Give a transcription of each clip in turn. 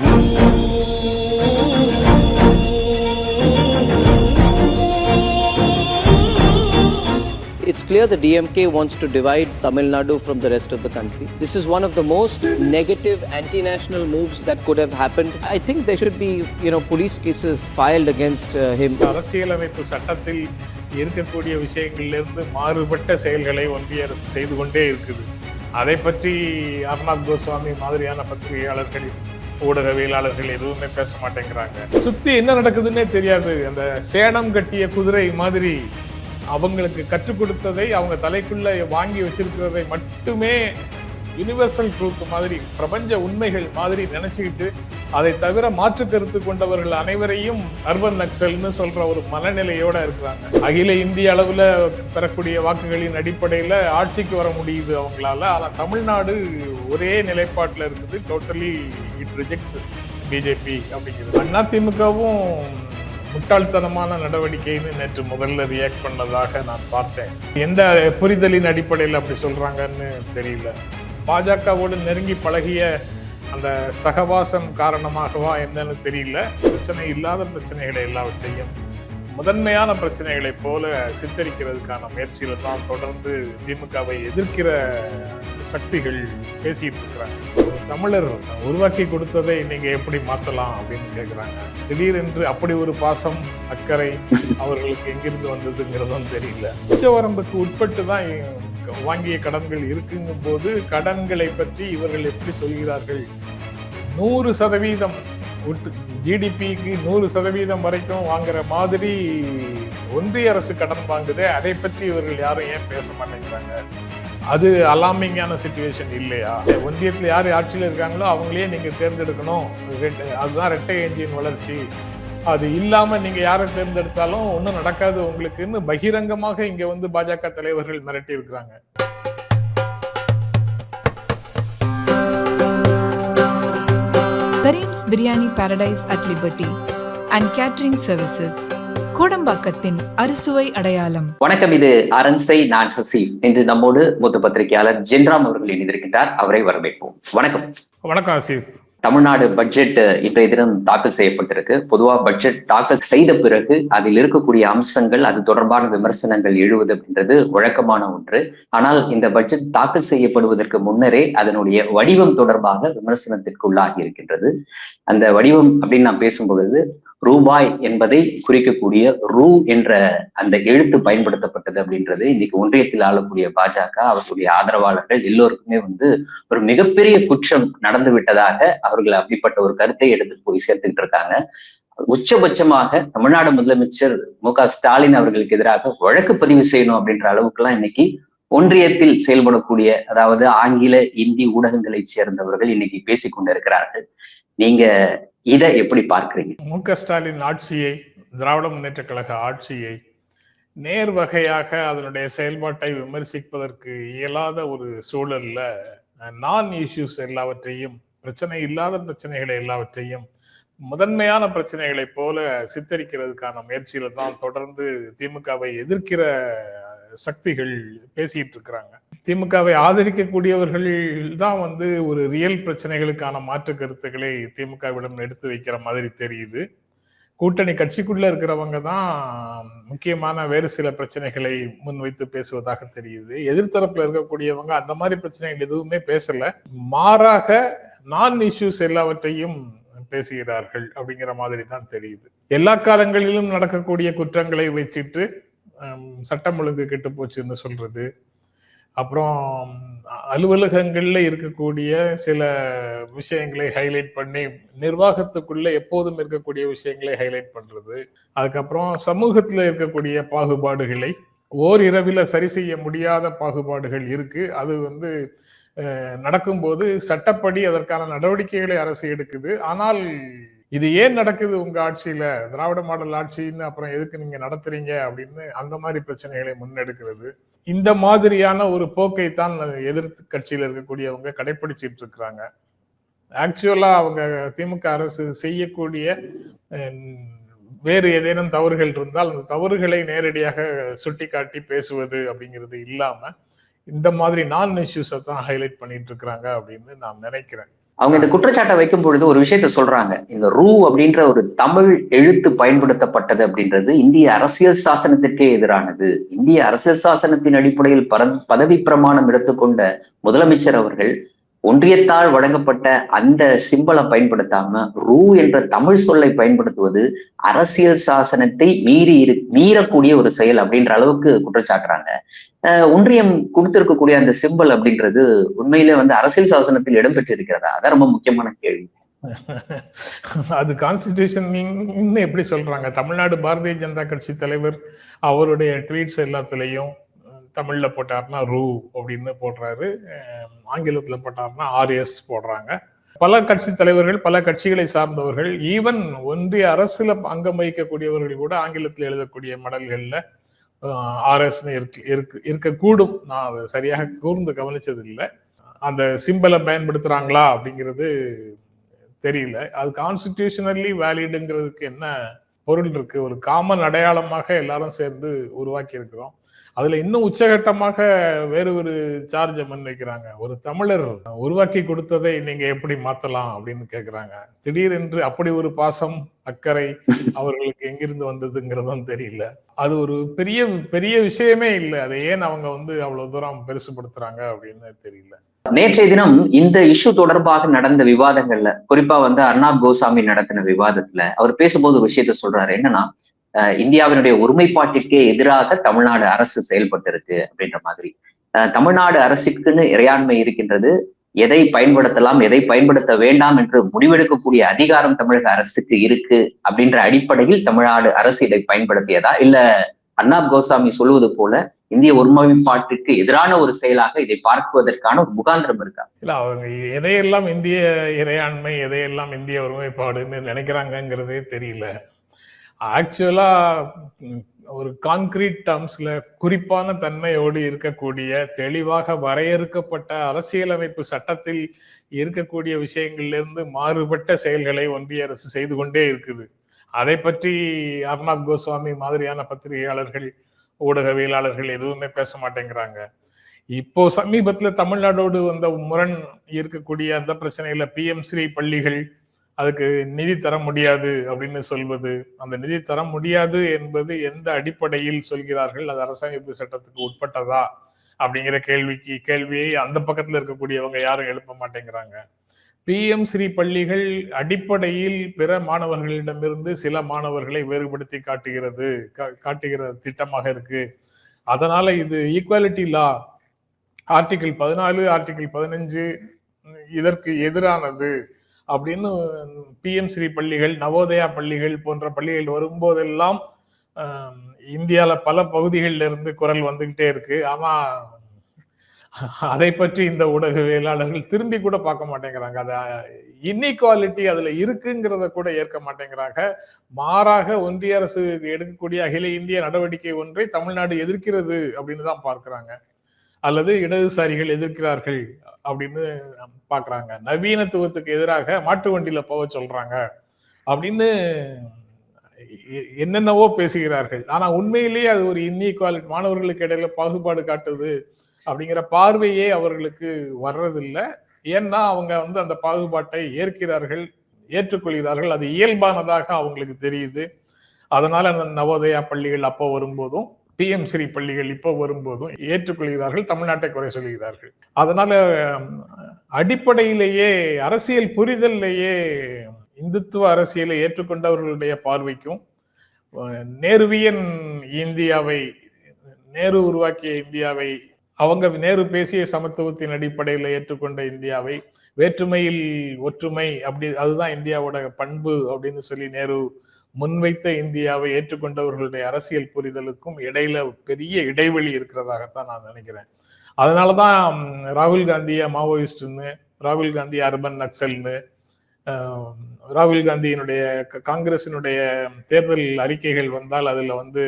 It's clear the DMK wants to divide Tamil Nadu from the rest of the country. This is one of the most negative anti-national moves that could have happened. I think there should be, you know, police cases filed against uh, him. அரசியலமைப்பு சட்டத்தில் இருக்கக்கூடிய விஷயங்களிலிருந்து மாறுபட்ட செயல்களை ஒன்றிய அரசு செய்து கொண்டே இருக்குது அதை பற்றி அர்ணாப் கோஸ்வாமி மாதிரியான பத்திரிகையாளர்கள் ஊடகவியலாளர்கள் எதுவுமே பேச மாட்டேங்கிறாங்க. சுத்தி என்ன நடக்குதுன்னே தெரியாது. அந்த சேணம் கட்டிய குதிரை மாதிரி அவங்களுக்கு கற்றுக் கொடுத்ததை அவங்க தலைக்குள்ள வாங்கி வச்சிருக்கிறதை மட்டுமே யுனிவர்சல் ட்ரூத் மாதிரி பிரபஞ்ச உண்மைகள் மாதிரி நினைச்சுக்கிட்டு அதை தவிர மாற்று கருத்து கொண்டவர்கள் அனைவரையும் அர்பன் நக்சல்னு சொல்ற ஒரு மனநிலையோட இருக்கிறாங்க. அகில இந்திய அளவுல பெறக்கூடிய வாக்குகளின் அடிப்படையில ஆட்சிக்கு வர முடியுது அவங்களால. ஆனா தமிழ்நாடு ஒரே நிலைப்பாட்டில் இருக்குது டோட்டலி இட் ரிஜெக்ட்ஸ் பிஜேபி அப்படிங்கிறது. அதிமுகவும் முட்டாள்தனமான நடவடிக்கைன்னு நேற்று முதல்ல ரியாக்ட் பண்ணதாக நான் பார்த்தேன். எந்த புரிதலின் அடிப்படையில் அப்படி சொல்கிறாங்கன்னு தெரியல. பாஜகவோடு நெருங்கி பழகிய அந்த சகவாசம் காரணமாகவா என்னன்னு தெரியல. பிரச்சனை இல்லாத பிரச்சனைகளை எல்லாவற்றையும் முதன்மையான பிரச்சனைகளைப் போல சித்தரிக்கிறதுக்கான முயற்சியில தான் தொடர்ந்து திமுகவை எதிர்க்கிற சக்திகள் பேசிட்டு இருக்கிறாங்க. ஒரு தமிழர் உருவாக்கி கொடுத்ததை நீங்க எப்படி மாற்றலாம் அப்படின்னு கேக்குறாங்க. திடீரென்று அப்படி ஒரு பாசம் அக்கறை அவர்களுக்கு எங்கிருந்து வந்ததுங்கிறதும் தெரியல. உச்சவரம்புக்கு உட்பட்டு தான் வாங்கிய கடன்கள் இருக்குங்கும் போது கடன்களை பற்றி இவர்கள் எப்படி சொல்கிறார்கள்? நூறு சதவீதம் ஜிடிபிக்கு நூறு சதவீதம் வரைக்கும் வாங்குற மாதிரி ஒன்றிய அரசு கடன் வாங்குதே அதை பற்றி இவர்கள் யாரும் ஏன் பேச மாட்டேங்கிறாங்க? அது அலாமிங்கான சுச்சுவேஷன் இல்லையா? ஒன்றியத்தில் யார் ஆட்சியில் இருக்காங்களோ அவங்களே நீங்கள் தேர்ந்தெடுக்கணும். அதுதான் ரெட்டை என்ஜின் வளர்ச்சி. அது இல்லாமல் நீங்கள் யாரை தேர்ந்தெடுத்தாலும் ஒன்றும் நடக்காது உங்களுக்குன்னு பகிரங்கமாக இங்கே வந்து பாஜக தலைவர்கள் மிரட்டி இருக்கிறாங்க Karim's biryani paradise at Liberty and catering services கோடம்பாக்கத்தின் அறுசுவை அடையாளம். வணக்கம் இது அரண்சை நான் ஹசீப் இன்று நம்மோடு மூத்த பத்திரிகையாளர் ஜென்ராம் அவர்கள் இணைந்திருக்கின்றார். அவரை வரவேற்போம். வணக்கம். வணக்கம் ஆசிப் தமிழ்நாடு பட்ஜெட் இன்றைய தினம் தாக்கல் செய்யப்பட்டிருக்கு. பொதுவா பட்ஜெட் தாக்கல் செய்த பிறகு அதில் இருக்கக்கூடிய அம்சங்கள் அது தொடர்பான விமர்சனங்கள் எழுவது அப்படின்றது வழக்கமான ஒன்று. ஆனால் இந்த பட்ஜெட் தாக்கல் செய்யப்படுவதற்கு முன்னரே அதனுடைய வடிவம் தொடர்பாக விமர்சனத்திற்கு உள்ளாகி இருக்கின்றது. அந்த வடிவம் அப்படின்னு நான் பேசும்பொழுது ரூபாய் என்பதை குறிக்கக்கூடிய ரூ என்ற அந்த எழுத்து பயன்படுத்தப்பட்டது அப்படின்றது இன்னைக்கு ஒன்றியத்தில் ஆளக்கூடிய பாஜக அவர்களுடைய ஆதரவாளர்கள் எல்லோருக்குமே வந்து ஒரு மிகப்பெரிய குற்றம் நடந்து விட்டதாக அவர்கள் அப்படிப்பட்ட ஒரு கருத்தை எடுத்து போய் சேர்த்துக்கிட்டு இருக்காங்க. உச்சபட்சமாக தமிழ்நாடு முதலமைச்சர் மு க ஸ்டாலின் அவர்களுக்கு எதிராக வழக்கு பதிவு செய்யணும் அப்படின்ற அளவுக்குலாம் இன்னைக்கு ஒன்றியத்தில் செயல்படக்கூடிய அதாவது ஆங்கில இந்தி ஊடகங்களை சேர்ந்தவர்கள் இன்னைக்கு பேசிக் கொண்டிருக்கிறார்கள் நீங்க இதை எப்படி பார்க்கறீங்க? மு க ஸ்டாலின் ஆட்சியை திராவிட முன்னேற்ற கழக ஆட்சியை நேர் வகையாக அதனுடைய செயல்பாட்டை விமர்சிப்பதற்கு இயலாத ஒரு சூழல்ல நான் இஷ்யூஸ் எல்லாவற்றையும் பிரச்சனை இல்லாத பிரச்சனைகளை எல்லாவற்றையும் முதன்மையான பிரச்சனைகளைப் போல சித்தரிக்கிறதுக்கான முயற்சியில தான் தொடர்ந்து திமுகவை எதிர்க்கிற சக்திகள் பேசிட்டு இருக்கிறாங்க. திமுகவை ஆதரிக்கக்கூடியவர்கள் தான் வந்து ஒரு ரியல் பிரச்சனைகளுக்கான மாற்று கருத்துக்களை திமுகவிடம் எடுத்து வைக்கிற மாதிரி தெரியுது. கூட்டணி கட்சிக்குள்ள இருக்கிறவங்க தான் முக்கியமான வேறு சில பிரச்சனைகளை முன்வைத்து பேசுவதாக தெரியுது. எதிர்த்தரப்புல இருக்கக்கூடியவங்க அந்த மாதிரி பிரச்சனைகள் எதுவுமே பேசல. மாறாக நான் இஷ்யூஸ் எல்லாவற்றையும் பேசுகிறார்கள் அப்படிங்கிற மாதிரி தான் தெரியுது. எல்லா காலங்களிலும் நடக்கக்கூடிய குற்றங்களை வச்சுட்டு சட்டம் ஒழுங்கு கெட்டு போச்சுன்னு சொல்றது. அப்புறம் அலுவலகங்களில் இருக்கக்கூடிய சில விஷயங்களை ஹைலைட் பண்ணி நிர்வாகத்துக்குள்ள எப்போதும் இருக்கக்கூடிய விஷயங்களை ஹைலைட் பண்றது. அதுக்கப்புறம் சமூகத்தில் இருக்கக்கூடிய பாகுபாடுகளை ஓர் சரி செய்ய முடியாத பாகுபாடுகள் இருக்கு. அது வந்து நடக்கும்போது சட்டப்படி அதற்கான நடவடிக்கைகளை அரசு எடுக்குது. ஆனால் இது ஏன் நடக்குது உங்க ஆட்சியில? திராவிட மாடல் ஆட்சின்னு அப்புறம் எதுக்கு நீங்க நடத்துறீங்க அப்படின்னு அந்த மாதிரி பிரச்சனைகளை முன்னெடுக்கிறது. இந்த மாதிரியான ஒரு போக்கை தான் எதிர்த்து கட்சியில் இருக்கக்கூடியவங்க கடைபிடிச்சிட்டு இருக்கிறாங்க. ஆக்சுவலா அவங்க திமுக அரசு செய்யக்கூடிய வேறு ஏதேனும் தவறுகள் இருந்தால் அந்த தவறுகளை நேரடியாக சுட்டிக்காட்டி பேசுவது அப்படிங்கிறது இல்லாம இந்த மாதிரி நான் இஷ்யூஸை தான் ஹைலைட் பண்ணிட்டு இருக்கிறாங்க அப்படின்னு நான் நினைக்கிறேன். அவங்க இந்த குற்றச்சாட்டை வைக்கும் பொழுது ஒரு விஷயத்த சொல்றாங்க. இந்த ரூ அப்படின்ற ஒரு தமிழ் எழுத்து பயன்படுத்தப்பட்டது அப்படின்றது இந்திய அரசியல் சாசனத்திற்கே எதிரானது. இந்திய அரசியல் சாசனத்தின் அடிப்படையில் பதவி பிரமாணம் எடுத்துக்கொண்ட முதலமைச்சர் அவர்கள் ஒன்றியத்தால் வழங்கப்பட்ட அந்த சிம்பலை பயன்படுத்தாம ரூ என்ற தமிழ் சொல்லை பயன்படுத்துவது அரசியல் சாசனத்தை மீறி இரு மீறக்கூடிய ஒரு செயல் அப்படின்ற அளவுக்கு குற்றச்சாட்டுறாங்க. ஒன்றியம் கொடுத்திருக்கக்கூடிய அந்த சிம்பல் அப்படின்றது உண்மையிலே வந்து அரசியல் சாசனத்தில் இடம்பெற்றிருக்கிறதா அதான் ரொம்ப முக்கியமான கேள்வி. அது கான்ஸ்டிடியூஷன் எப்படி சொல்றாங்க? தமிழ்நாடு பாரதிய ஜனதா கட்சி தலைவர் அவருடைய ட்வீட்ஸ் எல்லாத்துலயும் தமிழ்ல போட்டார்னா ரூ அப்படின்னு போடுறாரு. ஆங்கிலத்தில் போட்டார்னா ஆர்எஸ் போடுறாங்க. பல கட்சி தலைவர்கள் பல கட்சிகளை சார்ந்தவர்கள் ஈவன் ஒன்றிய அரசுல அங்கம் வகிக்கக்கூடியவர்கள் கூட ஆங்கிலத்தில் எழுதக்கூடிய மடல்கள்ல ஆர்எஸ்னு இருக்கு இருக்கு இருக்கக்கூடும். நான் அதை சரியாக கூர்ந்து கவனிச்சது இல்லை அந்த சிம்பலை பயன்படுத்துறாங்களா அப்படிங்கிறது தெரியல. அது கான்ஸ்டிடியூஷனலி வேலிடுங்கிறதுக்கு என்ன பொருள் இருக்கு? ஒரு காமன் அடையாளமாக எல்லாரும் சேர்ந்து உருவாக்கி இருக்கிறோம் அதுல இன்னும் உச்சகட்டமாக வேறு ஒரு சார்ஜை முன்வைக்கிறாங்க. ஒரு தமிழர் உருவாக்கி கொடுத்ததை நீங்க எப்படி மாத்தலாம் அப்படின்னு கேக்குறாங்க. திடீரென்று அப்படி ஒரு பாசம் அக்கறை அவர்களுக்கு எங்கிருந்து வந்ததுங்கிறதும் தெரியல. அது ஒரு பெரிய பெரிய விஷயமே இல்லை. அதை ஏன் அவங்க வந்து அவ்வளவு தூரம் பெருசுபடுத்துறாங்க அப்படின்னு தெரியல. நேற்றைய தினம் இந்த இஷ்யூ தொடர்பாக நடந்த விவாதங்கள்ல குறிப்பா வந்து அர்ணாப் கோசாமி நடத்தின விவாதத்துல அவர் பேசும்போது ஒரு விஷயத்த சொல்றாரு. என்னன்னா இந்தியாவினுடைய ஒருமைப்பாட்டிற்கே எதிராக தமிழ்நாடு அரசு செயல்பட்டு இருக்கு அப்படின்ற மாதிரி. தமிழ்நாடு அரசுக்குன்னு இறையாண்மை இருக்கின்றது. எதை பயன்படுத்தலாம் எதை பயன்படுத்த வேண்டாம் என்று முடிவெடுக்கக்கூடிய அதிகாரம் தமிழக அரசுக்கு இருக்கு அப்படின்ற அடிப்படையில் தமிழ்நாடு அரசு இதை பயன்படுத்தியதா? இல்ல அர்ணாப் கோசாமி சொல்வது போல இந்திய ஒருமைப்பாட்டுக்கு எதிரான ஒரு செயலாக இதை பார்க்குவதற்கான ஒரு முகாந்திரம் இருக்கா? இல்ல அவங்க எதையெல்லாம் இந்திய இறையாண்மை எதையெல்லாம் இந்திய ஒருமைப்பாடுன்னு நினைக்கிறாங்கங்கிறதே தெரியல. ஆக்சுவலா ஒரு கான்கிரீட் டேர்ம்ஸ்ல குறிப்பான தன்மையோடு இருக்கக்கூடிய தெளிவாக வரையறுக்கப்பட்ட அரசியலமைப்பு சட்டத்தில் இருக்கக்கூடிய விஷயங்களிலிருந்து மாறுபட்ட செயல்களை ஒன்றிய அரசு செய்து கொண்டே இருக்குது. அதை பற்றி அர்ணாப் கோஸ்வாமி மாதிரியான பத்திரிகையாளர்கள் ஊடகவியலாளர்கள் எதுவுமே பேச மாட்டேங்கிறாங்க. இப்போ சமீபத்துல தமிழ்நாடோடு வந்த முரண் இருக்கக்கூடிய அந்த பிரச்சனையில பிஎம்ஸ்ரீ பள்ளிகள் அதுக்கு நிதி தர முடியாது அப்படின்னு சொல்வது. அந்த நிதி தர முடியாது என்பது எந்த அடிப்படையில் சொல்கிறார்கள்? அது அரசமைப்பு சட்டத்துக்கு உட்பட்டதா? அப்படிங்கிற கேள்விக்கு கேள்வியை அந்த பக்கத்துல இருக்கக்கூடியவங்க யாரும் எழுப்ப மாட்டேங்கிறாங்க. பிஎம் ஸ்ரீ பள்ளிகள் அடிப்படையில் பிற மாணவர்களிடமிருந்து சில மாணவர்களை வேறுபடுத்தி காட்டுகிறது காட்டுகிற திட்டமாக இருக்கு. அதனால இது ஈக்குவாலிட்டி லா ஆர்டிகிள் பதினாலு ஆர்டிகிள் பதினஞ்சு இதற்கு எதிரானது. அப்படின்னு பிஎம் ஸ்ரீ பள்ளிகள் நவோதயா பள்ளிகள் போன்ற பள்ளிகள் வரும்போதெல்லாம் இந்தியாவில் பல பகுதிகளில் இருந்து குரல் வந்துகிட்டே இருக்கு. ஆனா அதை பற்றி இந்த ஊடகவியலாளர்கள் திரும்பி கூட பார்க்க மாட்டேங்கிறாங்க. அது இன்இக்வாலிட்டி அதுல இருக்குங்கிறத கூட ஏற்க மாட்டேங்கிறாங்க. மாறாக ஒன்றிய அரசு எடுக்கக்கூடிய அகில இந்திய நடவடிக்கை ஒன்றை தமிழ்நாடு எதிர்க்கிறது அப்படின்னு தான் பார்க்கிறாங்க. அல்லது இடதுசாரிகள் எதிர்க்கிறார்கள் அப்படின்னு பாக்குறாங்க. நவீனத்துவத்துக்கு எதிராக மாட்டு வண்டியில போக சொல்றாங்க அப்படின்னு என்னென்னவோ பேசுகிறார்கள். ஆனா உண்மையிலேயே அது ஒரு இன்இக்வாலிட்டி மாணவர்களுக்கு இடையில பாகுபாடு காட்டுது அப்படிங்கிற பார்வையே அவர்களுக்கு வர்றதில்லை. ஏன்னா அவங்க வந்து அந்த பாகுபாட்டை ஏற்கிறார்கள் ஏற்றுக்கொள்கிறார்கள். அது இயல்பானதாக அவங்களுக்கு தெரியுது. அதனால அந்த நவோதயா பள்ளிகள் அப்போ வரும்போதும் பிஎம் ஸ்ரீ பள்ளிகள் இப்போ வரும்போதும் ஏற்றுக்கொள்கிறார்கள் தமிழ்நாட்டை குறை சொல்கிறார்கள். அதனால அடிப்படையிலேயே அரசியல் புரிதல்லையே இந்துத்துவ அரசியலை ஏற்றுக்கொண்டவர்களுடைய பார்வைக்கும் நேருவியன் இந்தியாவை நேரு உருவாக்கிய இந்தியாவை அவங்க நேரு பேசிய சமத்துவத்தின் அடிப்படையில் ஏற்றுக்கொண்ட இந்தியாவை வேற்றுமையில் ஒற்றுமை அப்படி அதுதான் இந்தியாவோட பண்பு அப்படின்னு சொல்லி நேரு முன்வைத்த இந்தியாவை ஏற்றுக்கொண்டவர்களுடைய அரசியல் புரிதலுக்கும் இடையில பெரிய இடைவெளி இருக்கிறதாகத்தான் நான் நினைக்கிறேன். அதனாலதான் ராகுல் காந்திய மாவோயிஸ்ட்னு ராகுல் காந்தி அர்பன் நக்சல்னு ராகுல் காந்தியினுடைய காங்கிரசினுடைய தேர்தல் அறிக்கைகள் வந்தால் அதுல வந்து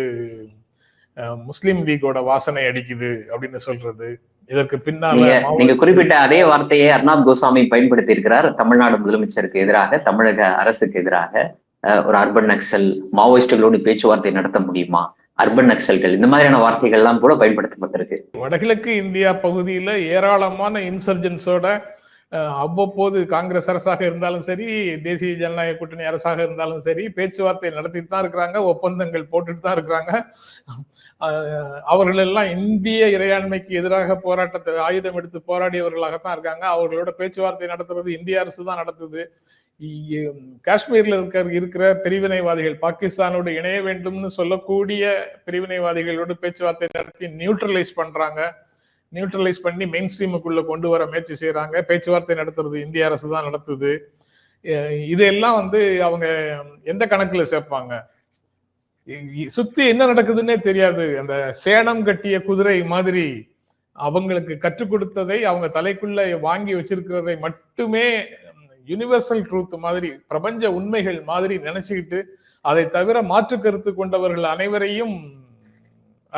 முஸ்லீம் லீகோட வாசனை அடிக்குது அப்படின்னு சொல்றது. இதற்கு பின்னால நீங்க குறிப்பிட்ட அதே வார்த்தையை அர்ணாப் கோசாமி பயன்படுத்தி இருக்கிறார் தமிழ்நாடு முதலமைச்சருக்கு எதிராக தமிழக அரசுக்கு எதிராக ஒரு அர்பன் நக்சல் மாவோயிஸ்டுகளோடு பேச்சுவார்த்தை நடத்த முடியுமா? அர்பன் நக்சல்கள் இந்த மாதிரியான வார்த்தைகள் எல்லாம் கூட பயன்படுத்தப்பட்டிருக்கு. வடகிழக்கு இந்தியா பகுதியில ஏராளமான இன்சர்ஜென்ஸோட அவ்வப்போது காங்கிரஸ் அரசாக இருந்தாலும் சரி தேசிய ஜனநாயக கூட்டணி அரசாக இருந்தாலும் சரி பேச்சுவார்த்தை நடத்திட்டு தான் இருக்கிறாங்க ஒப்பந்தங்கள் போட்டுட்டு தான் இருக்கிறாங்க. அவர்களெல்லாம் அவர்கள் எல்லாம் இந்திய இறையாண்மைக்கு எதிராக போராட்டத்தை ஆயுதம் எடுத்து போராடியவர்களாகத்தான் இருக்காங்க. அவர்களோட பேச்சுவார்த்தை நடத்துறது இந்திய அரசு தான் நடத்துது. காஷ்மீர்ல இருக்கிற இருக்கிற பிரிவினைவாதிகள் பாகிஸ்தானோடு இணைய வேண்டும்னு சொல்லக்கூடிய பிரிவினைவாதிகளோடு பேச்சுவார்த்தை நடத்தி நியூட்ரலைஸ் பண்றாங்க. நியூட்ரலைஸ் பண்ணி மெயின் ஸ்ட்ரீமுக்குள்ள கொண்டு வர முயற்சி செய்யறாங்க பேச்சுவார்த்தை நடத்துறது இந்திய அரசு தான் நடத்துது. இதையெல்லாம் இதெல்லாம் வந்து அவங்க எந்த கணக்குல சேர்ப்பாங்க? சுத்தி என்ன நடக்குதுன்னே தெரியாது. அந்த சேணம் கட்டிய குதிரை மாதிரி அவங்களுக்கு கற்றுக் கொடுத்ததை அவங்க தலைக்குள்ள வாங்கி வச்சிருக்கிறதை மட்டுமே யுனிவர்சல் ட்ரூத் மாதிரி பிரபஞ்ச உண்மைகள் மாதிரி நினைச்சுக்கிட்டு அதை தவிர மாற்று கருத்து கொண்டவர்கள் அனைவரையும்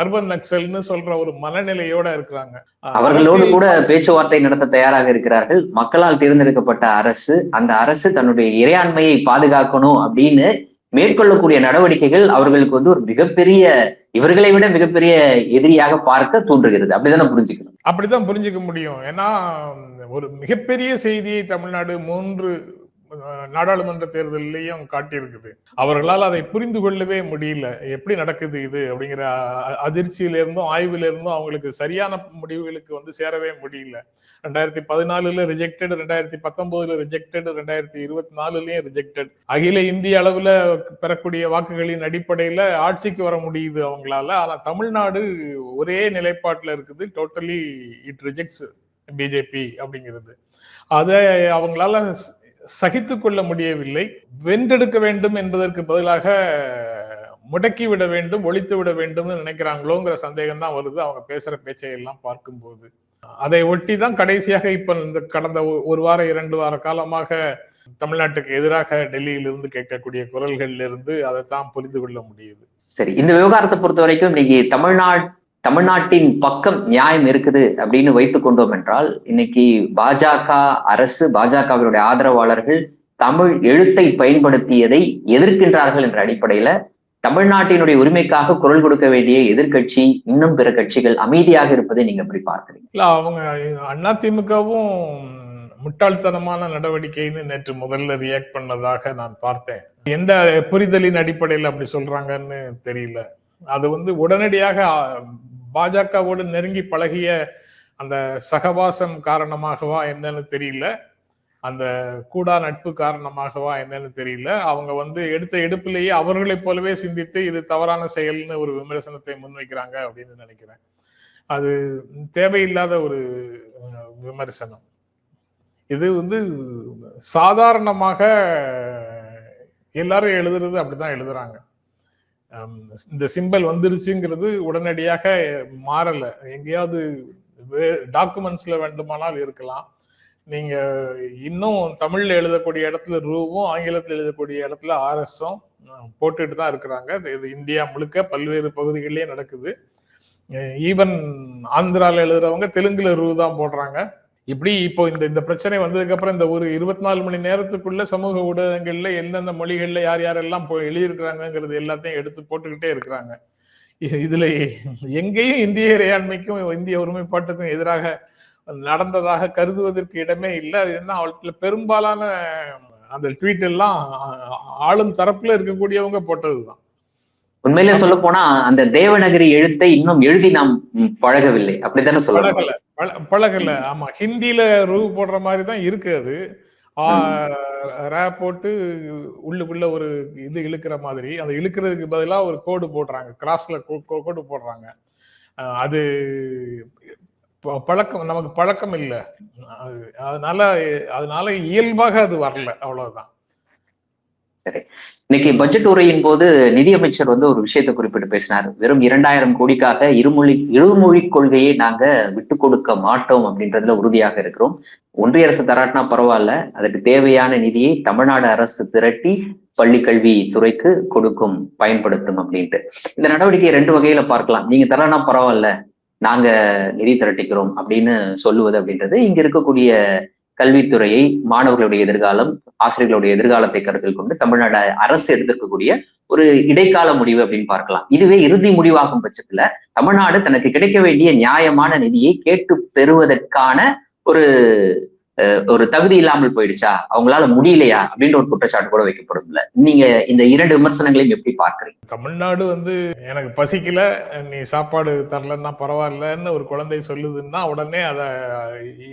அர்பன் நக்சல்னு சொல்ற ஒரு மனநிலையோட இருக்கிறாங்க. அவர்களோடு கூட பேச்சுவார்த்தை நடத்த தயாராக இருக்கிறார்கள். மக்களால் தேர்ந்தெடுக்கப்பட்ட அரசு அந்த அரசு தன்னுடைய இறையாண்மையை பாதுகாக்கணும் அப்படின்னு மேற்கொள்ளக்கூடிய நடவடிக்கைகள் அவர்களுக்கு வந்து ஒரு மிகப்பெரிய இவர்களை விட மிகப்பெரிய எதிரியாக பார்க்க தூண்டுகிறது அப்படிதானே புரிஞ்சுக்கணும்? அப்படிதான் புரிஞ்சுக்க முடியும். ஏன்னா ஒரு மிகப்பெரிய செய்தியை தமிழ்நாடு மூன்று நாடாளுமன்ற தேர்தலையும் காட்டியிருக்குது. அவர்களால் அதை புரிந்து கொள்ளவே முடியல. எப்படி நடக்குது இது அப்படிங்கிற அ- ஆய்விலிருந்தும் அவங்களுக்கு சரியான முடிவுகளுக்கு வந்து சேரவே முடியல. ரெண்டாயிரத்தி பதினாலுல ரிஜெக்டட் ரெண்டாயிரத்தி பத்தொன்பதுல ரிஜெக்டட் ரெண்டாயிரத்தி இருபத்தி நாலுலயும் ரிஜெக்டட் அகில இந்திய அளவுல பெறக்கூடிய வாக்குகளின் அடிப்படையில ஆட்சிக்கு வர முடியுது அவங்களால. ஆனா தமிழ்நாடு ஒரே நிலைப்பாட்டில் இருக்குது. டோட்டலி இட் ரிஜெக்ட்ஸ் பிஜேபி அப்படிங்கிறது. அதை அவங்களால சகித்து கொள்ள முடியவில்லை. வென்றெடுக்க வேண்டும் என்பதற்கு பதிலாக முடக்கி விட வேண்டும் ஒழித்து விட வேண்டும்னு நினைக்கிறாங்களோங்கிற சந்தேகம் தான் வருது. அவங்க பேசுற பேச்சை எல்லாம் பார்க்கும்போது. அதை ஒட்டி தான் கடைசியாக இப்ப இந்த கடந்த ஒரு வாரம் இரண்டு வார காலமாக தமிழ்நாட்டுக்கு எதிராக டெல்லியிலிருந்து கேட்கக்கூடிய குரல்கள்ல இருந்து அதை தான் புரிந்து கொள்ள முடியுது. சரி இந்த விவகாரத்தை பொறுத்த வரைக்கும் இன்னைக்கு தமிழ்நாட் தமிழ்நாட்டின் பக்கம் நியாயம் இருக்குது அப்படின்னு வைத்துக் கொண்டோம் என்றால் இன்னைக்கு பாஜக அரசு பாஜகவினுடைய ஆதரவாளர்கள் தமிழ் எழுத்தை பயன்படுத்தியதை எதிர்க்கின்றார்கள் என்ற அடிப்படையில தமிழ்நாட்டினுடைய உரிமைக்காக குரல் கொடுக்க வேண்டிய எதிர்க்கட்சி இன்னும் பிற கட்சிகள் அமைதியாக இருப்பதை நீங்க எப்படி பார்க்கிறீங்க? இல்ல அவங்க அதிமுகவும் முட்டாள்தனமான நடவடிக்கைன்னு நேற்று முதல்ல ரியாக்ட் பண்ணதாக நான் பார்த்தேன். எந்த புரிதலின் அடிப்படையில் அப்படி சொல்றாங்கன்னு தெரியல. அது வந்து உடனடியாக பாஜகவோடு நெருங்கி பழகிய அந்த சகவாசம் காரணமாகவா என்னன்னு தெரியல. அந்த கூடா நட்பு காரணமாகவா என்னன்னு தெரியல. அவங்க வந்து எடுத்த எடுப்பிலேயே அவர்களைப் போலவே சிந்தித்து இது தவறான செயல்னு ஒரு விமர்சனத்தை முன்வைக்கிறாங்க அப்படின்னு நினைக்கிறேன். அது தேவையில்லாத ஒரு விமர்சனம். இது வந்து சாதாரணமாக எல்லாரும் எழுதுறது அப்படிதான் எழுதுறாங்க. இந்த சிம்பல் வந்துருச்சுங்கிறது உடனடியாக மாறல. எங்கேயாவது டாக்குமெண்ட்ஸ்ல வேண்டுமானால் இருக்கலாம். நீங்க இன்னும் தமிழ்ல எழுதக்கூடிய இடத்துல ரூவும் ஆங்கிலத்தில் எழுதக்கூடிய இடத்துல ஆர்எஸும் போட்டுட்டு தான் இருக்கிறாங்க. இது- இது இந்தியா முழுக்க பல்வேறு பகுதிகளிலே நடக்குது. ஈவன் ஆந்திரால எழுதுறவங்க தெலுங்குல ரூ தான் போடுறாங்க. இப்படி இப்போ இந்த இந்த பிரச்சனை வந்ததுக்கு அப்புறம் இந்த ஒரு இருபத்தி நாலு மணி நேரத்துக்குள்ள சமூக ஊடகங்கள்ல எந்தெந்த மொழிகள்ல யார் யாரெல்லாம் போய் எழுதியிருக்கிறாங்கிறது எல்லாத்தையும் எடுத்து போட்டுக்கிட்டே இருக்கிறாங்க. இதுல எங்கேயும் இந்திய இறையாண்மைக்கும் இந்திய ஒருமைப்பாட்டுக்கும் எதிராக நடந்ததாக கருதுவதற்கு இடமே இல்லை. அது என்ன அவற்றில் பெரும்பாலான அந்த ட்வீட் எல்லாம் ஆளும் தரப்புல இருக்கக்கூடியவங்க போட்டதுதான். உண்மையிலே சொல்ல போனா அந்த தேவநகரி எழுத்தை இன்னும் எழுதி நாம் பழகவில்லை. அப்படித்தானே சொல்லணும்? பழகல பழ- பழகல. ஆமா ஹிந்தில ரூ போடுற மாதிரி தான் இருக்கு அது. ரே போட்டு உள்ளுக்குள்ள ஒரு இது இழுக்கிற மாதிரி. அந்த இழுக்கிறதுக்கு பதிலா ஒரு கோடு போடுறாங்க. கிராஸ்ல கோடு போடுறாங்க. அது பழக்கம் நமக்கு பழக்கம் இல்லை. அது- அதனால அதனால இயல்பாக அது வரல. அவ்வளவுதான். இன்னைக்கு பட்ஜெட் உரையின் போது நிதியமைச்சர் வந்து ஒரு விஷயத்தை குறிப்பிட்டு பேசினார். வெறும் இரண்டாயிரம் கோடிக்காக இருமொழி இருமொழி கொள்கையை நாங்க விட்டு கொடுக்க மாட்டோம் அப்படின்றதுல உறுதியாக இருக்கிறோம். ஒன்றிய அரசு தராட்டினா பரவாயில்ல. அதுக்கு தேவையான நிதியை தமிழ்நாடு அரசு திரட்டி பள்ளி கல்வி துறைக்கு கொடுக்கும் பயன்படுத்தும் அப்படின்ட்டு. இந்த நடவடிக்கையை ரெண்டு வகையில பார்க்கலாம். நீங்க தரானா பரவாயில்ல. நாங்க நிதி திரட்டிக்கிறோம் அப்படின்னு சொல்லுவது அப்படின்றது இங்க இருக்கக்கூடிய கல்வித்துறையை மாணவர்களுடைய எதிர்காலம் ஆசிரியர்களுடைய எதிர்காலத்தை கருத்தில் கொண்டு தமிழ்நாடு அரசு எடுத்திருக்கக்கூடிய ஒரு இடைக்கால முடிவு அப்படின்னு பார்க்கலாம். இதுவே இறுதி முடிவாகும் பட்சத்துல தமிழ்நாடு தனக்கு கிடைக்க வேண்டிய நியாயமான நிதியை கேட்டு பெறுவதற்கான ஒரு ஒரு தகுதி இல்லாமல் போயிடுச்சா? அவங்களால முடியலையா? அப்படின்ற ஒரு குற்றச்சாட்டு கூட வைக்கப்படும்ல. நீங்க இந்த இரண்டு விமர்சனங்களையும் எப்படி பார்க்கறீங்க? தமிழ்நாடு வந்து எனக்கு பசிக்கல நீ சாப்பாடு தரலன்னா பரவாயில்லன்னு ஒரு குழந்தை சொல்லுதுன்னா உடனே அதை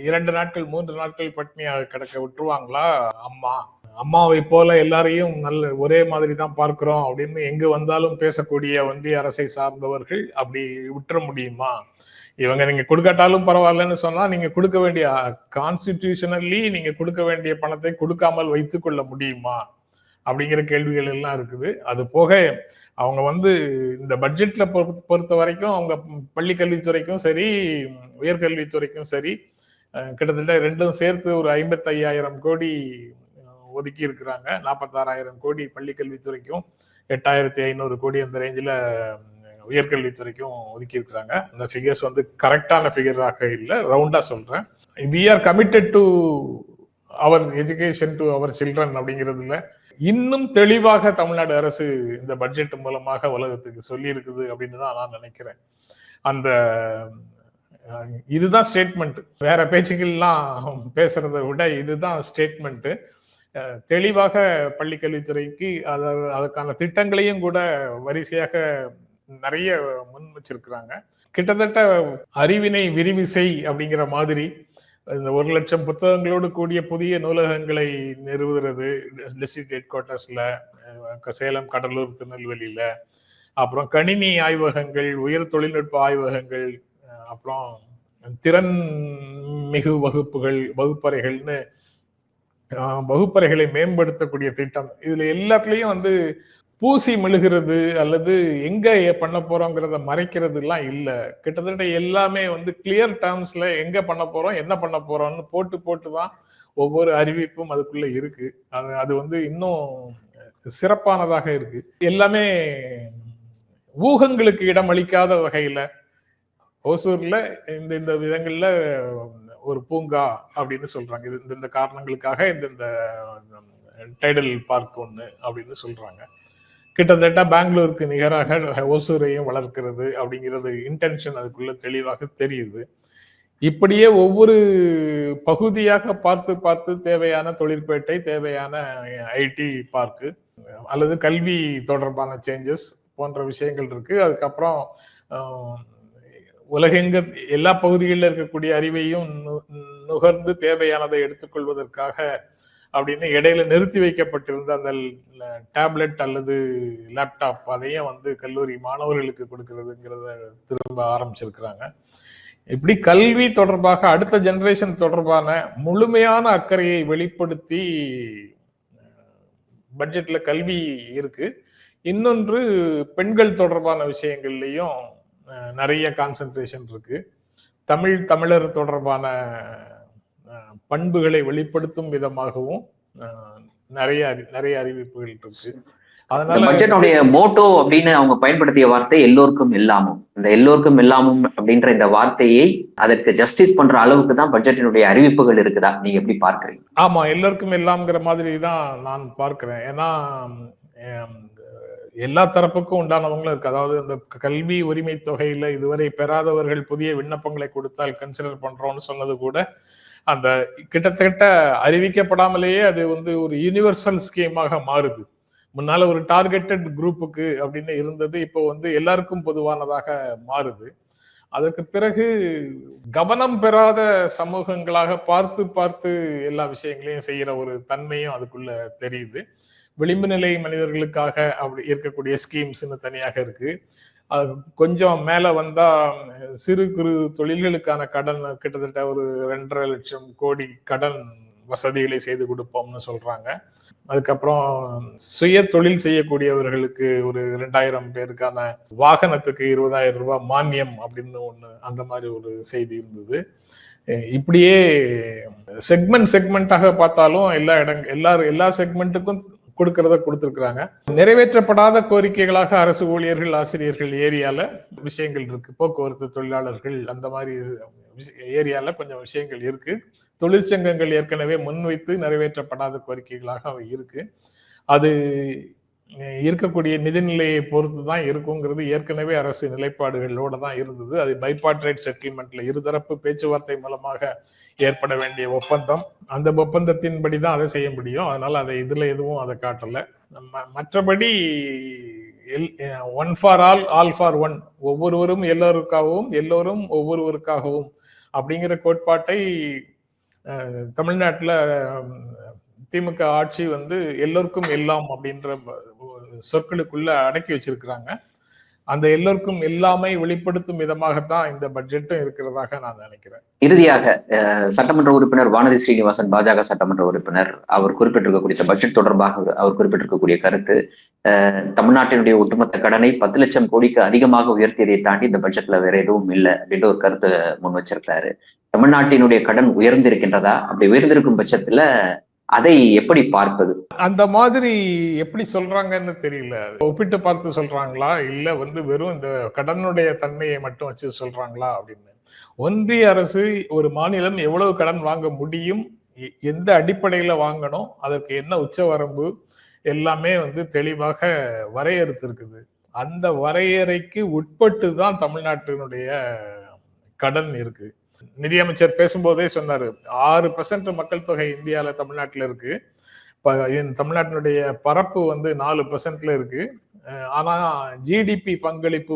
இரண்டு நாட்கள் மூன்று நாட்கள் பட்னியாக கிடக்க விட்டுருவாங்களா? அம்மா. அம்மாவை போல எல்லாரையும் நல்ல ஒரே மாதிரி தான் பார்க்கிறோம் அப்படின்னு எங்கு வந்தாலும் பேசக்கூடிய ஒன்றிய அரசை சார்ந்தவர்கள் அப்படி விட்டுற முடியுமா? இவங்க நீங்க கொடுக்காட்டாலும் பரவாயில்லன்னு சொன்னா நீங்க கொடுக்க வேண்டிய கான்ஸ்டிடியூஷனல்லி நீங்க கொடுக்க வேண்டிய பணத்தை கொடுக்காமல் வைத்துக் கொள்ள முடியுமா? அப்படிங்கிற கேள்விகள் எல்லாம் இருக்குது. அது போக அவங்க வந்து இந்த பட்ஜெட்ல பொறுத்த பொறுத்த வரைக்கும் அவங்க பள்ளி கல்வித்துறைக்கும் சரி உயர்கல்வித்துறைக்கும் சரி கிட்டத்தட்ட ரெண்டும் சேர்த்து ஒரு ஐம்பத்தி ஐயாயிரம் கோடி ஒதுக்கி இருக்கிறாங்க. நாற்பத்தாறாயிரம் கோடி பள்ளி கல்வித்துறைக்கும் எட்டாயிரத்தி ஐநூறு கோடி அந்த ரேஞ்சில் உயர்கல்வித்துறைக்கும் ஒதுக்கி இருக்கிறாங்க அந்த ஃபிகர்ஸ் வந்து கரெக்டான ஃபிகராக இல்லை. ரவுண்டா சொல்றேன். We are committed to our education to our children அப்படிங்கிறதுல இன்னும் தெளிவாக தமிழ்நாடு அரசு இந்த பட்ஜெட் மூலமாக உலகத்துக்கு சொல்லி இருக்குது அப்படின்னு தான் நான் நினைக்கிறேன். அந்த இதுதான் ஸ்டேட்மெண்ட் வேற பேச்சுக்கள்லாம் பேசுறதை விட இதுதான் ஸ்டேட்மெண்ட் தெளிவாக பள்ளிக்கல்வித்துறைக்கு அத அதற்கான திட்டங்களையும் கூட வரிசையாக நிறைய முன் வச்சிருக்கிறாங்க. கிட்டத்தட்ட அறிவினை விரிவிசை அப்படிங்கிற மாதிரி இந்த ஒரு லட்சம் புத்தகங்களோடு கூடிய புதிய நூலகங்களை நிறுவுகிறது டிஸ்ட்ரிக்ட் ஹெட் குவார்ட்டர்ஸ்ல சேலம் கடலூர் திருநெல்வேலியில. அப்புறம் கணினி ஆய்வகங்கள் உயர் தொழில்நுட்ப ஆய்வகங்கள் அப்புறம் திறன் மிகு வகுப்புகள் வகுப்பறைகள்னு வகுப்பறைகளை மேம்படுத்தக்கூடிய திட்டம். இதுல எல்லாத்துலயும் வந்து பூசி மெழுகிறது அல்லது எங்க பண்ண போறோங்கிறத மறைக்கிறது எல்லாம் கிட்டத்தட்ட எல்லாமே வந்து கிளியர் டேர்ம்ஸ்ல எங்க பண்ண போறோம் என்ன பண்ண போறோம்னு போட்டு போட்டு தான் ஒவ்வொரு அறிவிப்பும் அதுக்குள்ள இருக்கு. அது அது வந்து இன்னும் சிறப்பானதாக இருக்கு. எல்லாமே ஊகங்களுக்கு இடம் அளிக்காத வகையில ஓசூர்ல இந்த இந்த விதங்கள்ல ஒரு பூங்கா அப்படின்னு சொல்றாங்க. இது இந்த காரணங்களுக்காக இந்த டைடல் பார்க் ஒன்று அப்படின்னு சொல்றாங்க. கிட்டத்தட்ட பெங்களூருக்கு நிகராக ஓசூரையும் வளர்க்கிறது அப்படிங்கிறது இன்டென்ஷன் அதுக்குள்ள தெளிவாக தெரியுது. இப்படியே ஒவ்வொரு பகுதியாக பார்த்து பார்த்து தேவையான தொழிற்பேட்டை தேவையான ஐடி பார்க்கு அல்லது கல்வி தொடர்பான சேஞ்சஸ் போன்ற விஷயங்கள் இருக்கு. அதுக்கப்புறம் உலகெங்க எல்லா பகுதிகளில் இருக்கக்கூடிய அறிவையும் நு- நுகர்ந்து தேவையானதை எடுத்துக்கொள்வதற்காக அப்படின்னு இடையில நிறுத்தி வைக்கப்பட்டிருந்த அந்த டேப்லெட் அல்லது லேப்டாப் அதையும் வந்து கல்லூரி மாணவர்களுக்கு கொடுக்கறதுங்கிறத திரும்ப ஆரம்பிச்சிருக்கிறாங்க. இப்படி கல்வி தொடர்பாக அடுத்த ஜெனரேஷன் தொடர்பான முழுமையான அக்கறையை வெளிப்படுத்தி பட்ஜெட்ல கல்வி இருக்கு. இன்னொன்று பெண்கள் தொடர்பான விஷயங்கள்லையும் நிறைய கான்சென்ட்ரேஷன் இருக்கு. தமிழ் தமிழர் தொடர்பான பண்புகளை வெளிப்படுத்தும் விதமாகவும் நிறைய நிறைய அறிவிப்புகள் இருக்கு. அதனால பட்ஜெட்டுடைய மோட்டோ அப்படின்னு அவங்க பயன்படுத்திய வார்த்தை எல்லோருக்கும் எல்லாமும். இந்த எல்லோருக்கும் எல்லாமும் அப்படின்ற இந்த வார்த்தையை அதற்கு ஜஸ்டிஸ் பண்ற அளவுக்கு தான் பட்ஜெட்டினுடைய அறிவிப்புகள் இருக்குதா? நீங்க எப்படி பார்க்கறீங்க? ஆமா எல்லாருக்கும் எல்லாம்ங்கிற மாதிரி தான் நான் பார்க்கிறேன். ஏன்னா எல்லா தரப்புக்கும் உண்டானவங்களும் இருக்கு. அதாவது இந்த கல்வி உரிமை தொகையில இதுவரை பெறாதவர்கள் புதிய விண்ணப்பங்களை கொடுத்தால் கன்சிடர் பண்றோம்னு சொன்னது கூட அந்த கிட்டத்தட்ட அறிவிக்கப்படாமலேயே அது வந்து ஒரு யூனிவர்சல் ஸ்கீமாக மாறுது. முன்னால ஒரு டார்கெட்டட் குரூப்புக்கு அப்படின்னு இருந்தது இப்போ வந்து எல்லாருக்கும் பொதுவானதாக மாறுது. அதற்கு பிறகு கவனம் பெறாத சமூகங்களாக பார்த்து பார்த்து எல்லா விஷயங்களையும் செய்யற ஒரு தன்மையும் அதுக்குள்ள தெரியுது. விளிம்பு நிலை மனிதர்களுக்காக அப்படி இருக்கக்கூடிய ஸ்கீம்ஸ்னு தனியாக இருக்கு. கொஞ்சம் மேலே வந்தா சிறு குறு தொழில்களுக்கான கடன் கிட்டத்தட்ட ஒரு ரெண்டரை லட்சம் கோடி கடன் வசதிகளை செய்து கொடுப்போம்னு சொல்றாங்க. அதுக்கப்புறம் சுய தொழில் செய்யக்கூடியவர்களுக்கு ஒரு ரெண்டாயிரம் பேருக்கான வாகனத்துக்கு இருபதாயிரம் ரூபாய் மானியம் அப்படின்னு ஒன்று அந்த மாதிரி ஒரு செய்தி இருந்தது. இப்படியே செக்மெண்ட் செக்மெண்ட்டாக பார்த்தாலும் எல்லா இடங் எல்லா எல்லா செக்மெண்ட்டுக்கும் கொடுக்கறத கொடுத்துருக்குறாங்க. நிறைவேற்றப்படாத கோரிக்கைகளாக அரசு ஊழியர்கள் ஆசிரியர்கள் ஏரியால விஷயங்கள் இருக்கு. போக்குவரத்து தொழிலாளர்கள் அந்த மாதிரி ஏரியால கொஞ்சம் விஷயங்கள் இருக்கு. தொழிற்சங்கங்கள் ஏற்கனவே முன்வைத்து நிறைவேற்றப்படாத கோரிக்கைகளாக அவை இருக்கு. அது இருக்கக்கூடிய நிதிநிலையை பொறுத்து தான் இருக்குங்கிறது ஏற்கனவே அரசு நிலைப்பாடுகளோட தான் இருந்தது. அது பைபாட்ரேட் செட்டில்மெண்ட்ல இருதரப்பு பேச்சுவார்த்தை மூலமாக ஏற்பட வேண்டிய ஒப்பந்தம். அந்த ஒப்பந்தத்தின்படி தான் அதை செய்ய முடியும். அதனால அதை இதுல எதுவும் அதை காட்டல. நம்ம மற்றபடி one for all all for one ஒவ்வொருவரும் எல்லோருக்காகவும் எல்லோரும் ஒவ்வொருவருக்காகவும் அப்படிங்கிற கோட்பாட்டை தமிழ்நாட்டில் திமுக ஆட்சி வந்து எல்லோருக்கும் எல்லாம் அப்படின்ற சொற்களுக்குள்ள அடக்கி வச்சிருக்கிறாங்க. அந்த எல்லோருக்கும் எல்லாமே வெளிப்படுத்தும் விதமாகத்தான் இந்த பட்ஜெட்டும் இருக்கிறதாக நான் நினைக்கிறேன். இறுதியாக சட்டமன்ற உறுப்பினர் வானதி ஸ்ரீனிவாசன் பாஜக சட்டமன்ற உறுப்பினர் அவர் குறிப்பிட்டிருக்கக்கூடிய பட்ஜெட் தொடர்பாக அவர் குறிப்பிட்டிருக்கக்கூடிய கருத்து தமிழ்நாட்டினுடைய ஒட்டுமொத்த கடனை பத்து லட்சம் கோடிக்கு அதிகமாக உயர்த்தியதை தாண்டி இந்த பட்ஜெட்ல வேற எதுவும் இல்லை அப்படின்ற ஒரு கருத்தை முன் வச்சிருக்காரு தமிழ்நாட்டினுடைய கடன் உயர்ந்திருக்கின்றதா? அப்படி உயர்ந்திருக்கும் பட்சத்துல அதை எப்படி பார்ப்பது? அந்த மாதிரி எப்படி சொல்றாங்கன்னு தெரியல. ஒப்பிட்டு பார்த்து சொல்றாங்களா? இல்ல வந்து வெறும் இந்த கடனுடைய தன்மையை மட்டும் வச்சு சொல்றாங்களா அப்படின்னு. ஒன்றிய அரசு ஒரு மாநிலம் எவ்வளவு கடன் வாங்க முடியும்? எ- எந்த அடிப்படையில வாங்கணும்? அதற்கு என்ன உச்சவரம்பு? எல்லாமே வந்து தெளிவாக வரையறுத்திருக்குது. அந்த வரையறைக்கு உட்பட்டு தான் தமிழ்நாட்டினுடைய கடன் இருக்கு. நிதியமைச்சர் பேசும்போதே சொன்னாரு ஆறு பெர்சன்ட் மக்கள் தொகை இந்தியாவில் தமிழ்நாட்டில் இருக்கு. தமிழ்நாட்டினுடைய பரப்பு வந்து நாலு பெர்சன்ட்ல இருக்கு. ஆனா ஜிடிபி பங்களிப்பு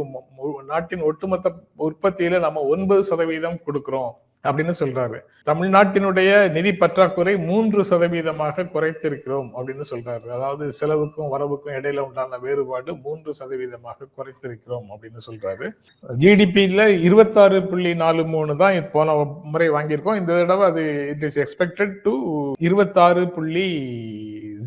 நாட்டின் ஒட்டுமொத்த உற்பத்தியில நம்ம ஒன்பது சதவீதம் கொடுக்குறோம். அப்படின்னு சொல்றாரு. தமிழ்நாட்டினுடைய நிதி பற்றாக்குறை மூன்று சதவீதமாக குறைத்திருக்கிறோம் அப்படின்னு சொல்றாரு. அதாவது செலவுக்கும் வரவுக்கும் இடையில உண்டான வேறுபாடு மூன்று சதவீதமாக குறைத்திருக்கிறோம் அப்படின்னு சொல்றாரு. ஜிடிபியில் இருபத்தாறு புள்ளி நாலு மூணு தான் போன முறை வாங்கியிருக்கோம். இந்த தடவை அது இட் இஸ் எக்ஸ்பெக்டட் டு இருபத்தாறு புள்ளி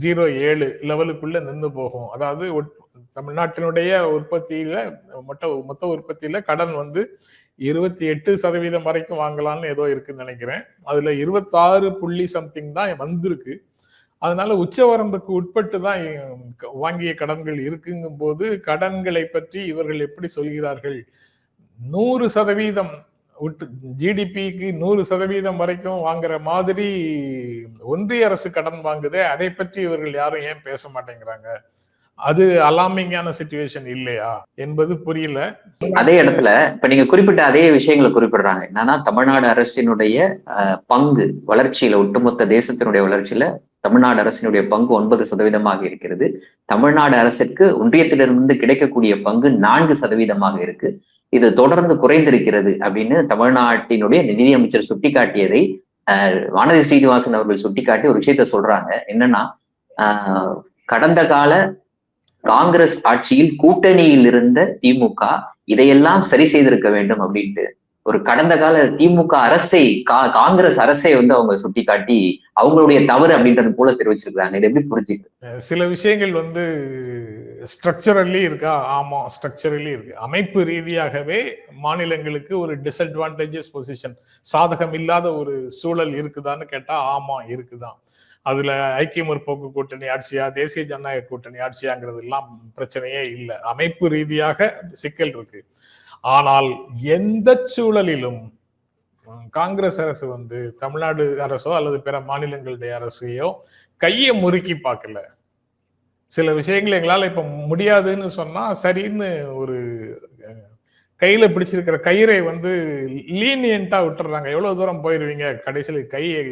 ஜீரோ ஏழு லெவலுக்குள்ள நின்று போகும். அதாவது ஒட்- தமிழ்நாட்டினுடைய உற்பத்தியில மொத்த மொத்த உற்பத்தியில கடன் வந்து இருபத்தி எட்டு சதவீதம் வரைக்கும் வாங்கலாம்னு ஏதோ இருக்குன்னு நினைக்கிறேன். அதுல இருபத்தாறு புள்ளி சம்திங் தான் வந்திருக்கு. அதனால உச்சவரம்புக்கு உட்பட்டு தான் வாங்கிய கடன்கள் இருக்குங்கும் போது கடன்களை பற்றி இவர்கள் எப்படி சொல்கிறார்கள்? நூறு சதவீதம் ஜிடிபிக்கு நூறு சதவீதம் வரைக்கும் வாங்குற மாதிரி ஒன்றிய அரசு கடன் வாங்குதே அதை பற்றி இவர்கள் யாரும் ஏன் பேச மாட்டேங்கிறாங்க? அது அலாமிங்கான சுச்சுவேஷன் இல்லையா என்பது புரியல. அதே இடத்துல இப்ப நீங்க குறிப்பிட்ட அதே விஷயங்களை குறிப்பிடுறாங்க. என்னன்னா தமிழ்நாடு அரசினுடைய பங்கு வளர்ச்சியில ஒட்டுமொத்த தேசத்தினுடைய வளர்ச்சியில தமிழ்நாடு அரசினுடைய பங்கு ஒன்பது சதவீதமாக இருக்கிறது. தமிழ்நாடு அரசிற்கு ஒன்றியத்திலிருந்து கிடைக்கக்கூடிய பங்கு நான்கு சதவீதமாக இருக்கு. இது தொடர்ந்து குறைந்திருக்கிறது அப்படின்னு தமிழ்நாட்டினுடைய நிதியமைச்சர் சுட்டிக்காட்டியதை அஹ், வானதி ஸ்ரீனிவாசன் அவர்கள் சுட்டிக்காட்டி ஒரு விஷயத்த சொல்றாங்க. என்னன்னா ஆஹ், கடந்த கால காங்கிரஸ் ஆட்சியில் கூட்டணியில் இருந்த திமுக இதையெல்லாம் சரி செய்திருக்க வேண்டும் அப்படின்ட்டு ஒரு கடந்த கால திமுக அரசை கா காங்கிரஸ் அரசை வந்து அவங்க சுட்டிக்காட்டி அவங்களுடைய தவறு அப்படின்றது போல தெரிவிச்சிருக்காங்க இது எப்படி புரிஞ்சுக்கு சில விஷயங்கள் வந்து ஸ்ட்ரக்சரல்லி இருக்கா? ஆமா ஸ்ட்ரக்சரல்லி இருக்கு. அமைப்பு ரீதியாகவே மாநிலங்களுக்கு ஒரு டிஸ்அட்வான்டேஜஸ் பொசிஷன் சாதகம் இல்லாத ஒரு சூழல் இருக்குதான்னு கேட்டா ஆமா இருக்குதான். அதுல ஐக்கிய முற்போக்கு கூட்டணி ஆட்சியா தேசிய ஜனநாயக கூட்டணி ஆட்சியாங்கிறது எல்லாம் பிரச்சனையே இல்லை. அமைப்பு ரீதியாக சிக்கல் இருக்கு. ஆனால் எந்த சூழலிலும் காங்கிரஸ் அரசு வந்து தமிழ்நாடு அரசோ அல்லது பிற மாநிலங்களுடைய அரசையோ கையை முறுக்கி பார்க்கல. சில விஷயங்கள் எங்களால் இப்ப முடியாதுன்னு சொன்னா சரின்னு ஒரு கையில் கையில பிடிச்சிருக்கிற கயிறை வந்து லீனியண்டா விட்டுறாங்க. எவ்வளவு தூரம் போயிருவீங்க? கடைசியில் கையை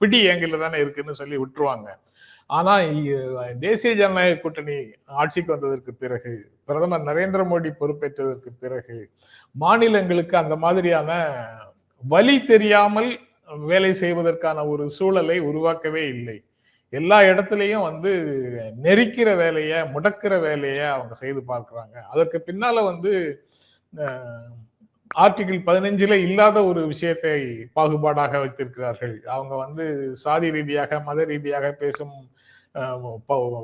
பிடி ஏங்கில தானே இருக்குன்னு சொல்லி விட்டுருவாங்க. ஆனா தேசிய ஜனநாயக கூட்டணி ஆட்சிக்கு வந்ததற்கு பிறகு பிரதமர் நரேந்திர மோடி பொறுப்பேற்றதற்கு பிறகு மாநிலங்களுக்கு அந்த மாதிரியான வழி தெரியாமல் வேலை செய்வதற்கான ஒரு சூழலை உருவாக்கவே இல்லை. எல்லா இடத்துலையும் வந்து நெரிக்கிற வேலையை முடக்கிற வேலையை அவங்க செய்து பார்க்குறாங்க. அதற்கு பின்னால வந்து ஆர்டிகிள் பதினஞ்சுல இல்லாத ஒரு விஷயத்தை பாகுபாடாக வைத்திருக்கிறார்கள். அவங்க வந்து சாதி ரீதியாக மத ரீதியாக பேசும்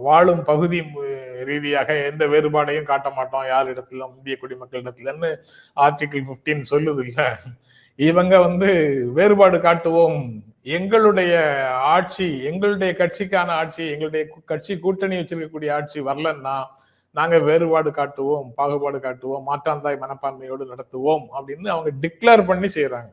வாழும் பகுதி ரீதியாக எந்த வேறுபாடையும் காட்ட மாட்டோம். யார் இடத்துல இந்திய குடிமக்களிடத்துலன்னு ஆர்டிகிள் 15 சொல்லுது இல்ல இவங்க வந்து வேறுபாடு காட்டுவோம். எங்களுடைய ஆட்சி எங்களுடைய கட்சிக்கான ஆட்சி எங்களுடைய கட்சி கூட்டணி வச்சிருக்கக்கூடிய ஆட்சி வரலன்னா நாங்க வேறுபாடு காட்டுவோம் பாகுபாடு காட்டுவோம் மாற்றாந்தாய் மனப்பான்மையோடு நடத்துவோம் அப்படின்னு அவங்க டிக்ளேர் பண்ணி செய்யறாங்க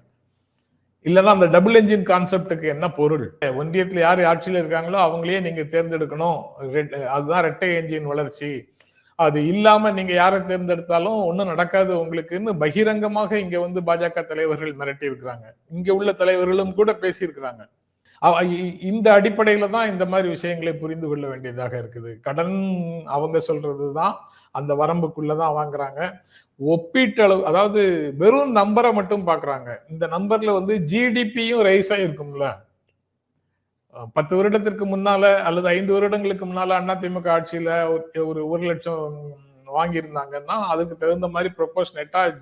இல்லைன்னா அந்த டபுள் என்ஜின் கான்செப்டுக்கு என்ன பொருள்? ஒன்றியத்தில் யார் ஆட்சியில் இருக்காங்களோ அவங்களையே நீங்க தேர்ந்தெடுக்கணும். ரெட்- அதுதான் ரெட்டை என்ஜின் வளர்ச்சி. அது இல்லாம நீங்க யாரை தேர்ந்தெடுத்தாலும் ஒன்றும் நடக்காது உங்களுக்குன்னு பகிரங்கமாக இங்க வந்து பாஜக தலைவர்கள் மிரட்டி இருக்கிறாங்க இங்க உள்ள தலைவர்களும் கூட பேசியிருக்கிறாங்க. இந்த அடிப்படையில தான் இந்த மாதிரி விஷயங்களை புரிந்து கொள்ள வேண்டியதாக இருக்குது. கடன் அவங்க சொல்றதுதான் அந்த வரம்புக்குள்ளதான் வாங்குறாங்க. ஒப்பீட்டளவு அதாவது வெறும் நம்பரை மட்டும் பாக்குறாங்க. இந்த நம்பர்ல வந்து ஜிடிபியும் ரைஸ் ஆயிருக்கும்ல. பத்து வருடத்திற்கு முன்னால அல்லது ஐந்து வருடங்களுக்கு முன்னால அதிமுக ஆட்சியில ஒரு- ஒரு ஒரு லட்சம் வாங்கியிருந்தாங்கன்னா அதுக்கு தகுந்த மாதிரி ப்ரொபோஷனேட்டா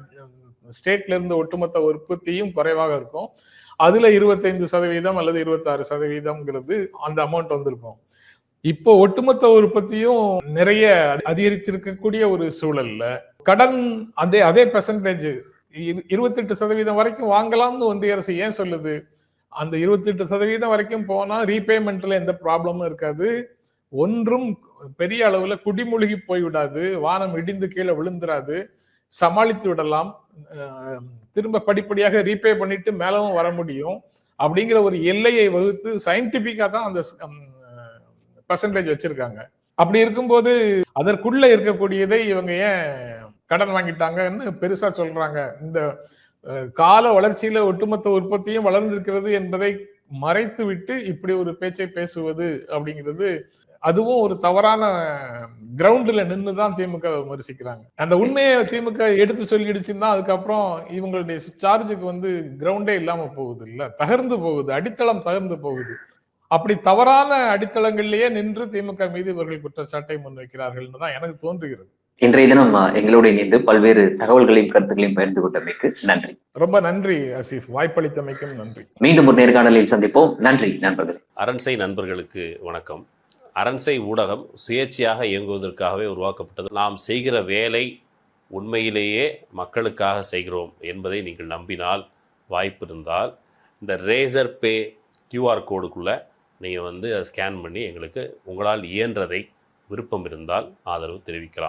ஸ்டேட்ல இருந்து ஒட்டுமொத்த உற்பத்தியும் குறைவாக இருக்கும். அதுல இருபத்தைந்து சதவீதம் அல்லது இருபத்தாறு சதவீதம்ங்கிறது அந்த அமௌண்ட் வந்திருக்கும். இப்போ ஒட்டுமொத்த உற்பத்தியும் நிறைய அதிகரிச்சிருக்கக்கூடிய ஒரு சூழல்ல கடன் அதே அதே பெர்சன்டேஜ் இருபத்தெட்டு சதவீதம் வரைக்கும் வாங்கலாம்னு ஒன்றிய அரசு ஏன் சொல்லுது? அந்த இருபத்தெட்டு சதவீதம் வரைக்கும் போனா ரீபேமெண்ட்ல எந்த ப்ராப்ளமும் இருக்காது. ஒன்றும் பெரிய அளவுல குடிமூழ்கி போய்விடாது. வானம் இடிந்து கீழே விழுந்துராது. சமாளித்து விடலாம். திரும்ப படிப்படியாக ரீபே பண்ணிட்டு மேலவும் வர முடியும் அப்படிங்கிற ஒரு எல்லையை வகுத்து சயின்டிபிக்கா தான் அந்த பர்சன்டேஜ் வச்சிருக்காங்க. அப்படி இருக்கும்போது அதற்குள்ள இருக்கக்கூடியதை இவங்க ஏன் கடன் வாங்கிட்டாங்கன்னு பெருசா சொல்றாங்க. இந்த கால வளர்ச்சியில ஒட்டுமொத்த உற்பத்தியும் வளர்ந்திருக்கிறது என்பதை மறைத்து விட்டு இப்படி ஒரு பேச்சை பேசுவது அப்படிங்கிறது அதுவும் ஒரு தவறான கிரவுண்ட்ல நின்று தான் திமுக விமர்சிக்கிறாங்க. அந்த உண்மையை திமுக எடுத்து சொல்லிடுச்சுன்னா அதுக்கப்புறம் இவங்களுடைய சார்ஜுக்கு வந்து கிரவுண்டே இல்லாம போகுது இல்ல தகர்ந்து போகுது அடித்தளம் தகர்ந்து போகுது. அப்படி தவறான அடித்தளங்கள்லயே நின்று திமுக மீது இவர்கள் குற்றச்சாட்டை முன்வைக்கிறார்கள்னு தான் எனக்கு தோன்றுகிறது. இன்றைய தினம் எங்களோடு இணைந்து பல்வேறு தகவல்களையும் கருத்துக்களையும் பகிர்ந்து கொண்டமைக்கு நன்றி. ரொம்ப நன்றி அசீஃப். வாய்ப்பளித்தமைக்கும் நன்றி. மீண்டும் ஒரு நேர்காணலில் சந்திப்போம். நன்றி நண்பர்களே. அரண்சை நண்பர்களுக்கு வணக்கம். அரண்சை ஊடகம் சுயேட்சையாக இயங்குவதற்காகவே உருவாக்கப்பட்டது. நாம் செய்கிற வேலை உண்மையிலேயே மக்களுக்காக செய்கிறோம் என்பதை நீங்கள் நம்பினால் வாய்ப்பு இருந்தால் இந்த ரேசர் பே கியூஆர் கோடுக்குள்ளே நீங்கள் வந்து அதை ஸ்கேன் பண்ணி எங்களுக்கு உங்களால் இயன்றதை விருப்பம் இருந்தால் ஆதரவு தெரிவிக்கலாம்.